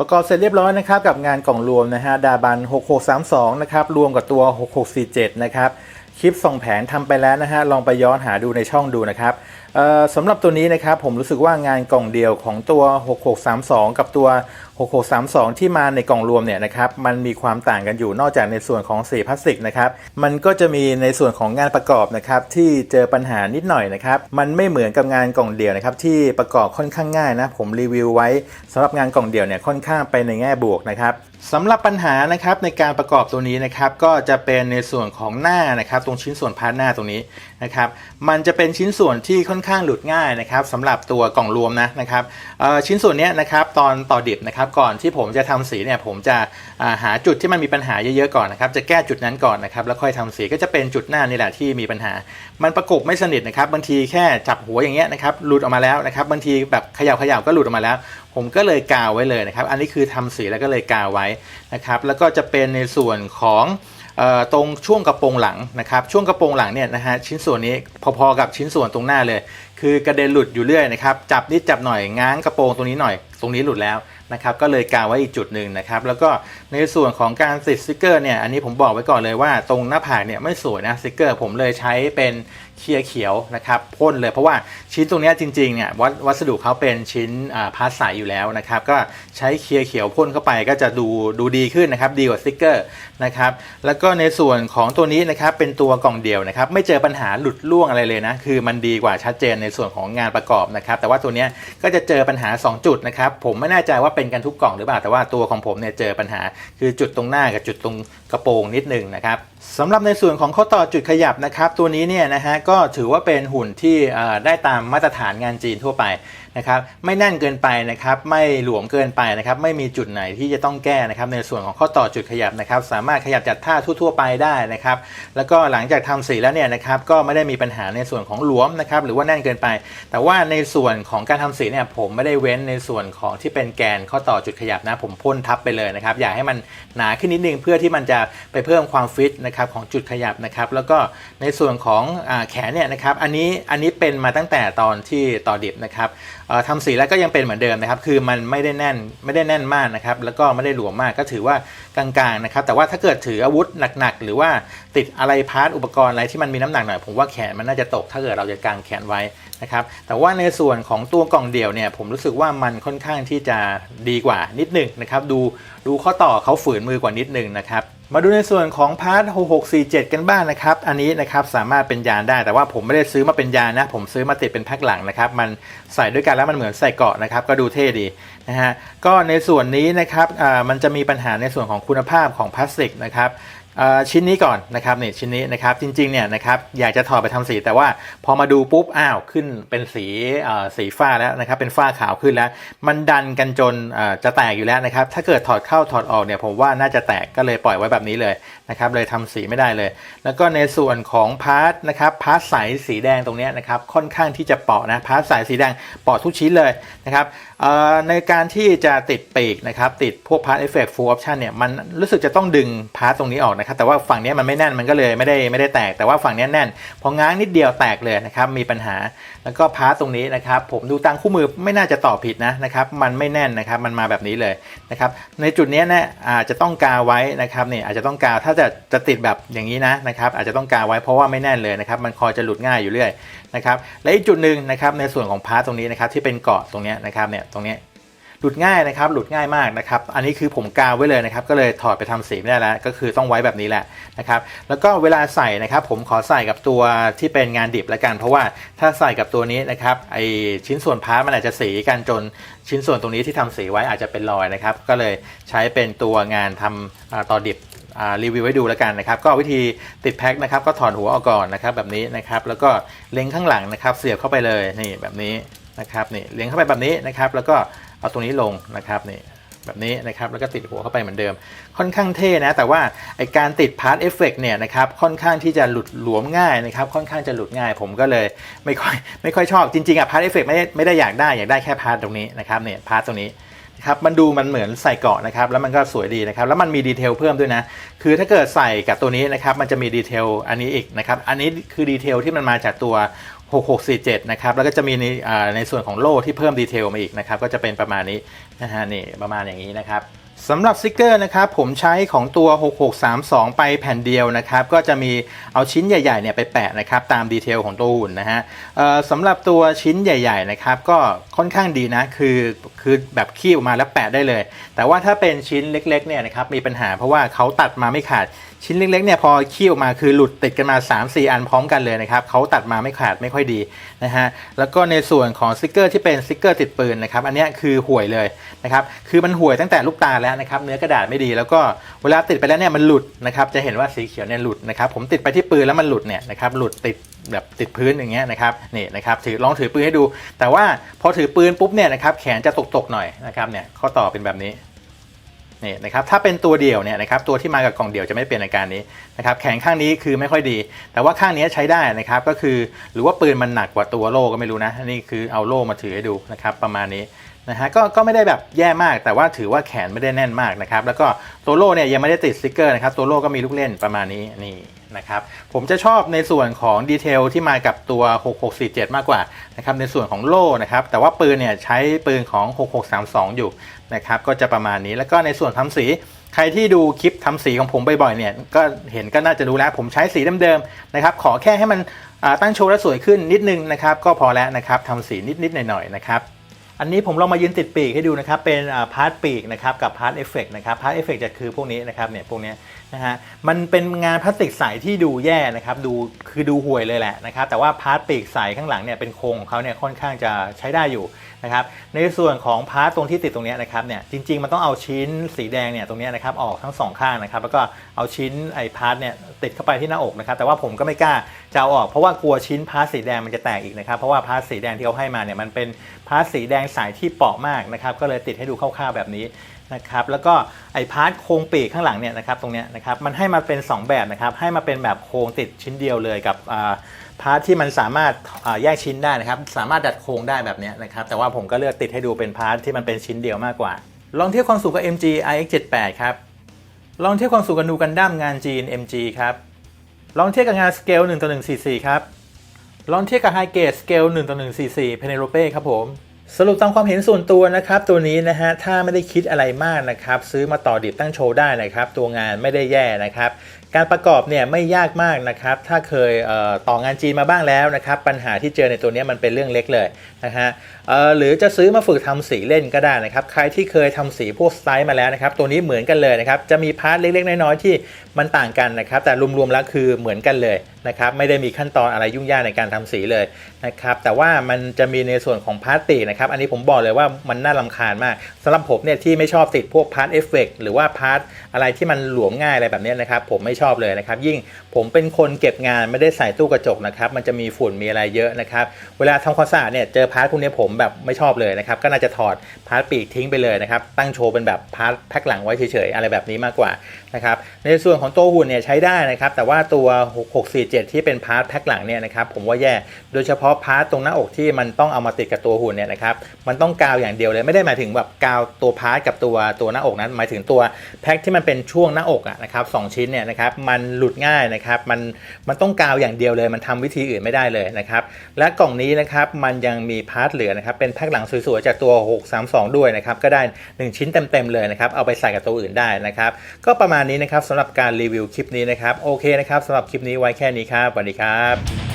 ประกอบเสร็จเรียบร้อยนะครับกับงานกล่องรวมนะฮะดาบัน 6632 นะครับ รวมกับตัว 6647 นะครับ คลิปส่งแผนทำไปแล้วนะฮะลองไปย้อนหาดูในช่องดูนะครับสำหรับตัวนี้นะครับผมรู้สึกว่างานกล่องเดียวของตัว 6632 กับตัว 6632 ที่มาในกล่องรวมเนี่ยนะครับมันมีความต่างกันอยู่นอกจากในส่วนของสีพลาสติกนะครับมันก็จะมีในส่วนของงานประกอบนะครับที่เจอปัญหานิดหน่อยนะครับมันไม่เหมือนกับงานกล่องเดียวนะครับที่ประกอบค่อนข้างง่ายนะผมรีวิวไว้สำหรับงานกล่องเดียวเนี่ยค่อนข้างไปในแง่บวกนะครับสำหรับปัญหานะครับในการประกอบตัวนี้นะครับก็จะเป็นในส่วนของหน้านะครับตรงชิ้นส่วนพาร์ทหน้าตรงนี้นะครับมันจะเป็นชิ้นส่วนที่ค่อนข้างหลุดง่ายนะครับสำหรับตัวกล่องรวมนะนะครับชิ้นส่วนนี้นะครับตอนต่อดิบนะครับก่อนที่ผมจะทำสีเนี่ยผมจะาหาจุดที่มันมีปัญหาเยอะๆก่อนนะครับจะแก้จุดนั้นก่อนนะครับแล้วค่อยทำสีก็จะเป็นจุดหน้านี่แหละที่มีปัญหา มันประกบไม่สนิทนะครับบางทีแค่จับหัวอย่างเงี้ยนะครับหลุดออกมาแล้วนะครับบางทีแบบเขย่าเขย่าก็หลุดออกมาแล้ว ผมก็เลยกาวไว้เลยนะครับอันนี้คือทำสีแล้วก็เลยกาวไว้นะครับแล้วก็จะเป็นในส่วนของ ตรงช่วงกระโปรงหลังนะครับช่วงกระโปรงหลังเนี่ยนะฮะชิ้นส่วนนี้พอๆกับชิ้นส่วนตรงหน้าเลย คือกระเด็นหลุดอยู่เรื่อยนะครับจับนิดจับหน่อยง้างกระโปรงตรงนี้หน่อยตรงนี้หลุดแล้วนะครับก็เลยกาวไว้อีกจุดหนึ่งนะครับแล้วก็ในส่วนของการติดสติกเกอร์เนี่ยอันนี้ผมบอกไว้ก่อนเลยว่าตรงหน้าผากเนี่ยไม่สวยนะสติกเกอร์ ผมเลยใช้เป็นเคลียร์เขียวนะครับพ่นเลยเพราะว่าชิ้นตรงนี้จริงๆเนี่ยวัสวัสดุเขาเป็นชิ้นพลาสใสอยู่แล้วนะครับก็ใช้เคลียร์เขียวพ่นเข้าไปก็จะดูดูดีขึ้นนะครับดีกว่าสติกเกอร์นะครับแล้วก็ในส่วนของตัวนี้นะครับเป็นตัวกล่องเดียวนะครับไม่เจอปัญหาหลุดล่วงอะไรเลยนะคือมันดีกว่าชัดเจนในส่วนของงานประกอบนะครับแต่ว่าตัวนี้ก็จะเจอปัญหา 2 จุดนะครับผมไม่แน่ใจว่าเป็นกันทุกกล่องหรือเปล่าแต่ว่าตัวของผมเนี่ยเจอปัญหา คือจุดตรงหน้ากับจุดตรงกระโปรงนิดหนึงนะครับสำหรับในส่วนของข้อต่อจุดขยับนะครับ ตัวนี้เนี่ยนะฮะก็ถือว่าเป็นหุ่นที่ได้ตามมาตรฐานงานจีนทั่วไป นะครับไม่แน่นเกินไปนะครับไม่หลวมเกินไปนะครับไม่มีจุดไหนที่จะต้องแก้นะครับในส่วนของข้อต่อจุดขยับนะครับสามารถขยับจัดท่าทั่วๆไปได้นะครับแล้วก็หลังจากทำสีแล้วเนี่ยนะครับก็ไม่ได้มีปัญหาในส่วนของหลวมนะครับหรือว่าแน่นเกินไป แต่ว่าในส่วนของการทำสีเนี่ยผมไม่ได้เว้นในส่วนของที่เป็นแกนข้อต่อจุดขยับนะผมพ่นทับไปเลยนะครับอยากให้มันหนาขึ้นนิดนึงเพื่อที่มันจะไปเพิ่มความฟิตนะครับของจุดขยับนะครับแล้วก็ในส่วนของอแขนเนี่ยนะครับอันนี้อันนี้เป็นมาตั้งแต่ตอนที่ต่อดิบนะครับทำสีแล้วก็ยังเป็นเหมือนเดิมนะครับ คือมันไม่ได้แน่นไม่ได้แน่นมากนะครับ แล้วก็ไม่ได้หลวมมากก็ถือว่ากลางๆนะครับ แต่ว่าถ้าเกิดถืออาวุธหนักๆ หรือว่าติดอะไรพาร์ทอุปกรณ์อะไรที่มันมีน้ำหนักหน่อยผมว่าแขนมันน่าจะตก ถ้าเกิดเราจะกางแขนไว้นะครับ แต่ว่าในส่วนของตัวกล่องเดี่ยวเนี่ยผมรู้สึกว่ามันค่อนข้างที่จะดีกว่านิดหนึงนะครับ ดูดูข้อต่อเขาฝืนมือกว่านิดหนึงนะครับ มาดูในส่วนของพาร์ท6647 กันบ้างนะครับ อันนี้นะครับสามารถเป็นยานได้ แต่ว่าผมไม่ได้ซื้อมาเป็นยานนะ ผมซื้อมาติดเป็นแพ็คหลังนะครับ มันใส่ด้วยกันแล้วมันเหมือนใส่เกาะนะครับ ก็ดูเท่ดีนะฮะ ก็ในส่วนนี้นะครับอ่ามันจะมีปัญหาในส่วนของคุณภาพของพลาสติกนะครับ ชิ้นนี้ก่อนนะครับเนี่ยชิ้นนี้นะครับจริงๆเนี่ยนะครับอยากจะถอดไปทำสี แต่ว่าพอมาดูปุ๊บอ้าวขึ้นเป็นสีสีฟ้าแล้วนะครับเป็นฝ้าขาวขึ้นแล้ว มันดันกันจนจะแตกอยู่แล้วนะครับถ้าเกิดถอดเข้าถอดออกเนี่ยผมว่าน่าจะแตกก็เลยปล่อยไว้แบบนี้เลยนะครับเลยทำสีไม่ได้เลย แล้วก็ในส่วนของพาร์ทนะครับพาร์ทใสสีแดงตรงนี้นะครับค่อนข้างที่จะเปาะนะพาร์ทใสสีแดงเปาะทุกชิ้นเลยนะครับในการที่จะติดปีกนะครับติดพวกพาร์ทเอฟเฟกต์ฟูลออปชันเนี่ยมันรู้สึกจะต้องดึงพาร์ทตรงนี้ออกนะครับแต่ว่าฝั่งนี้มันไม่แน่นมันก็เลยไม่ได้ไม่ได้แตกแต่ว่าฝั่งนี้แน่น พอง้างนิดเดียวแตกเลยนะครับมีปัญหาแล้วก็พาร์ทตรงนี้นะครับผมดูตามคู่มือไม่น่าจะต่อผิดนะนะครับมันไม่แน่นนะครับมันมาแบบนี้เลยนะครับในจุดนี้เนี่ยอาจจะต้องกาวไว้นะครับเนี่ยอาจจะต้องกาวถ้าจะจะติดแบบอย่างนี้นะนะครับอาจจะต้องกาวไว้เพราะว่าไม่แน่นเลยนะครับมันคอยจะหลุดง่ายอยู่เรื่อยนะครับและอีกจุดหนึ่งนะครับในส่วนของพาร์ทตรงนี้นะครับที่เป็นเกาะตรงนี้นะครับเนี่ยตรงนี้ หลุดง่ายนะครับหลุดง่ายมากนะครับอันนี้คือผมกาวไว้เลยนะครับก็เลยถอดไปทำสีไม่ได้แล้ว ก็คือต้องไว้แบบนี้แหละนะครับแล้วก็เวลาใส่นะครับผมขอใส่กับตัวที่เป็นงานดิบแล้วกัน เพราะว่าถ้าใส่กับตัวนี้นะครับไอชิ้นส่วนพาร์ทมันอาจจะสีกันจนชิ้นส่วนตรงนี้ที่ทำสีไว้อาจจะเป็นรอยนะครับก็เลยใช้เป็นตัวงานทำอ่าต่อดิบรีวิวไว้ดูแล้วกันนะครับก็วิธีติดแพ็คนะครับก็ถอดหัวออกก่อนนะครับแบบนี้นะครับแล้วก็เล็งข้างหลังนะครับเสียบเข้าไปเลยนี่แบบนี้นะครับนี่เล็งเข้าไปแบบนี้นะครับแล้วก็ เอาตรงนี้ลงนะครับนี่แบบนี้นะครับแล้วก็ติดหัวเข้าไปเหมือนเดิม ค่อนข้างเท่นะแต่ว่าไอการติดพาร์ทเอฟเฟกเนี่ยนะครับค่อนข้างที่จะหลุดหลวมง่ายนะครับค่อนข้างจะหลุดง่าย ผมก็เลยไม่ค่อยไม่ค่อยชอบจริงๆอะพาร์ทเอฟเฟกไม่ได้ไม่ได้อยากได้อยากได้แค่พาร์ทตรงนี้นะครับเนี่ยพาร์ทตรงนี้ครับมันดูมันเหมือนใส่เกาะนะครับแล้วมันก็สวยดีนะครับแล้วมันมีดีเทลเพิ่มด้วยนะคือถ้าเกิดใส่กับตัวนี้นะครับมันจะมีดีเทลอันนี้อีกนะครับอันนี้คือดีเทลที่มันมาจากตัว 6647 นะครับ แล้วก็จะมีในในส่วนของโล่ที่เพิ่มดีเทลมาอีกนะครับ ก็จะเป็นประมาณนี้นะฮะนี่ประมาณอย่างนี้นะครับสำหรับสติกเกอร์นะครับผมใช้ของตัว 6632 ไปแผ่นเดียวนะครับ ก็จะมีเอาชิ้นใหญ่ๆเนี่ยไปแปะนะครับ ตามดีเทลของตัวหุ่นนะฮะสำหรับตัวชิ้นใหญ่ๆนะครับ ก็ค่อนข้างดีนะ คือคือแบบคีบออกมาแล้วแปะได้เลย แต่ว่าถ้าเป็นชิ้นเล็กๆเนี่ยนะครับมีปัญหาเพราะว่าเขาตัดมาไม่ขาด ชิ้นเล็กๆเนี่ยพอคีบออกมาคือหลุดติดกันมา 3-4 อันพร้อมกันเลยนะครับเขาตัดมาไม่ขาดไม่ค่อยดีนะฮะแล้วก็ในส่วนของสติกเกอร์ที่เป็นสติกเกอร์ติดปืนนะครับอันนี้คือห่วยเลยนะครับคือมันห่วยตั้งแต่ลูกตาแล้วนะครับเนื้อกระดาษไม่ดีแล้วก็เวลาติดไปแล้วเนี่ยมันหลุดนะครับจะเห็นว่าสีเขียวเนี่ยหลุดนะครับผมติดไปที่ปืนแล้วมันหลุดเนี่ยนะครับหลุดติดแบบติดพื้นอย่างเงี้ยนะครับนี่นะครับถือลองถือปืนให้ดู แต่ว่าพอถือปืนปุ๊บเนี่ยนะครับแขนจะตกๆหน่อยนะครับเนี่ยข้อต่อเป็นแบบนี้ นี่นะครับถ้าเป็นตัวเดี่ยวเนี่ยนะครับตัวที่มากับกล่องเดี่ยวจะไม่เป็นอาการนี้นะครับแขนข้างนี้คือไม่ค่อยดี แต่ว่าข้างนี้ใช้ได้นะครับก็คือหรือว่าปืนมันหนักกว่าตัวโล่ก็ไม่รู้นะนนี่คือเอาโล่มาถือให้ดูนะครับประมาณนี้นะฮะก็ก็ไม่ได้แบบแย่มาก แต่ว่าถือว่าแขนไม่ได้แน่นมากนะครับแล้วก็ตัวโล่เนี่ยยังไม่ได้ติดสติกเกอร์นะครับตัวโล่ก็มีลูกเล่นประมาณนี้นี่ นะครับผมจะชอบในส่วนของดีเทลที่มากับตัว 6647 มากกว่านะครับในส่วนของโล่นะครับแต่ว่าปืนเนี่ยใช้ปืนของ 6632 อยู่นะครับก็จะประมาณนี้แล้วก็ในส่วนทำสีใครที่ดูคลิปทำสีของผมบ่อยๆเนี่ยก็เห็นก็น่าจะรู้แล้วผมใช้สีเดิมๆนะครับขอแค่ให้มันตั้งโชว์แล้วสวยขึ้นนิดนึงนะครับก็พอแล้วนะครับทำสีนิดๆหน่อยๆนะครับ อันนี้ผมลองมายืนติดปีกให้ดูนะครับ เป็นพาร์ทปีกนะครับกับพาร์ทเอฟเฟกนะครับพาร์ทเอฟเฟกจะคือพวกนี้นะครับเนี่ยพวกนี้นะฮะมันเป็นงานพลาสติกใสที่ดูแย่นะครับดูคือดูห่วยเลยแหละนะครับแต่ว่าพาร์ทปีกใสข้างหลังเนี่ยเป็นโครงของเขาเนี่ยค่อนข้างจะใช้ได้อยู่ นะครับในส่วนของพาร์ตตรงที่ติดตรงนี้นะครับเนี่ยจริงๆมันต้องเอาชิ้นสีแดงเนี่ยตรงนี้นะครับออกทั้งสองข้างนะครับแล้วก็เอาชิ้นไอ้พาร์ตเนี่ยติดเข้าไปที่หน้าอกนะครับแต่ว่าผมก็ไม่กล้าจะเอาออกเพราะว่ากลัวชิ้นพาร์ตสีแดงมันจะแตกอีกนะครับเพราะว่าพาร์ตสีแดงที่เขาให้มาเนี่ยมันเป็นพาร์ตสีแดงสายที่เปราะมากนะครับก็เลยติดให้ดูคร่าวๆแบบนี้นะครับแล้วก็ไอ้พาร์ทโครงปีกข้างหลังเนี่ยนะครับตรงเนี้ยนะครับมันให้มาเป็น 2 แบบนะครับให้มาเป็นแบบโครงติดชิ้นเดียวเลยกับอ่า พาร์ทที่มันสามารถแยกชิ้นได้นะครับ สามารถดัดโครงได้แบบนี้นะครับ แต่ว่าผมก็เลือกติดให้ดูเป็นพาร์ทที่มันเป็นชิ้นเดียวมากกว่า ลองเทียบความสูงกับ MG IX78 ครับ ลองเทียบความสูงกับนูกันดั้มงานจีน MG ครับ ลองเทียบกับงานสเกล1ต่อ144 ครับ ลองเทียบกับไฮเกตสเกล1ต่อ144 Penelope ครับผม สรุปตามความเห็นส่วนตัวนะครับตัวนี้นะฮะถ้าไม่ได้คิดอะไรมากนะครับซื้อมาต่อดิบตั้งโชว์ได้นะครับ ตัวงานไม่ได้แย่นะครับ การประกอบเนี่ยไม่ยากมากนะครับ ถ้าเคยเต่องานจีนมาบ้างแล้วนะครับ ปัญหาที่เจอในตัวนี้มันเป็นเรื่องเล็กเลยนะฮะ หรือจะซื้อมาฝึกทำสีเล่นก็ได้นะครับ ใครที่เคยทำสีพวกสไตล์มาแล้วนะครับ ตัวนี้เหมือนกันเลยนะครับ จะมีพาร์ทเล็กๆ น้อยๆที่มันต่างกันนะครับ แต่รวมๆแล้วคือเหมือนกันเลยนะครับ ไม่ได้มีขั้นตอนอะไรยุ่งยากในการทำสีเลยนะครับ แต่ว่ามันจะมีในส่วนของพาร์ตปีนะครับ อันนี้ผมบอกเลยว่ามันน่ารำคาญมากสำหรับผมเนี่ยที่ไม่ชอบติดพวกพาร์ตเอฟเฟกหรือว่าพาร์ทอะไรที่มันหลวมง่ายอะไรแบบนี้นะครับ ผมไม่ชอบเลยนะครับ ยิ่ง ผมเป็นคนเก็บงานไม่ได้ใส่ตู้กระจกนะครับ มันจะมีฝุ่นมีอะไรเยอะนะครับ เวลาทำความสะอาดเนี่ยเจอพาร์ทพวกนี้ผมแบบไม่ชอบเลยนะครับ ก็น่าจะถอดพาร์ทปีกทิ้งไปเลยนะครับ ตั้งโชว์เป็นแบบพาร์ทแพ็คหลังไว้เฉยๆ อะไรแบบนี้มากกว่านะครับ ในส่วนของตัวหุ่นเนี่ยใช้ได้นะครับ แต่ว่าตัว 6647 ที่เป็นพาร์ทแพ็คหลังเนี่ยนะครับ ผมว่าแย่ โดยเฉพาะพาร์ทตรงหน้าอกที่มันต้องเอามาติดกับตัวหุ่นเนี่ยนะครับ มันต้องกาวอย่างเดียวเลย ไม่ได้หมายถึงแบบกาวตัวพาร์ทกับตัวตัวหน้าอกนั้น หมายถึงตัวแพ็คที่มันเป็นช่วงหน้าอกอะนะครับสชิ้นเนี่ยนะครับ มันหลุดง่ายนะครับมันมันต้องกาวอย่างเดียวเลย มันทำวิธีอื่นไม่ได้เลยนะครับและกล่องนี้นะครับมันยังมีพาร์ทเหลือนะครับเป็นแพ็คหลังสวยๆจากตัว 632 ด้วยนะครับก็ได้ 1 ชิ้นเต็มๆเลยนะครับเอาไปใส่กับตัวอื่นได้นะครับก็ประมาณนี้นะครับสำหรับการรีวิวคลิปนี้นะครับโอเคนะครับสำหรับคลิปนี้ไว้แค่นี้ครับสวัสดีครับ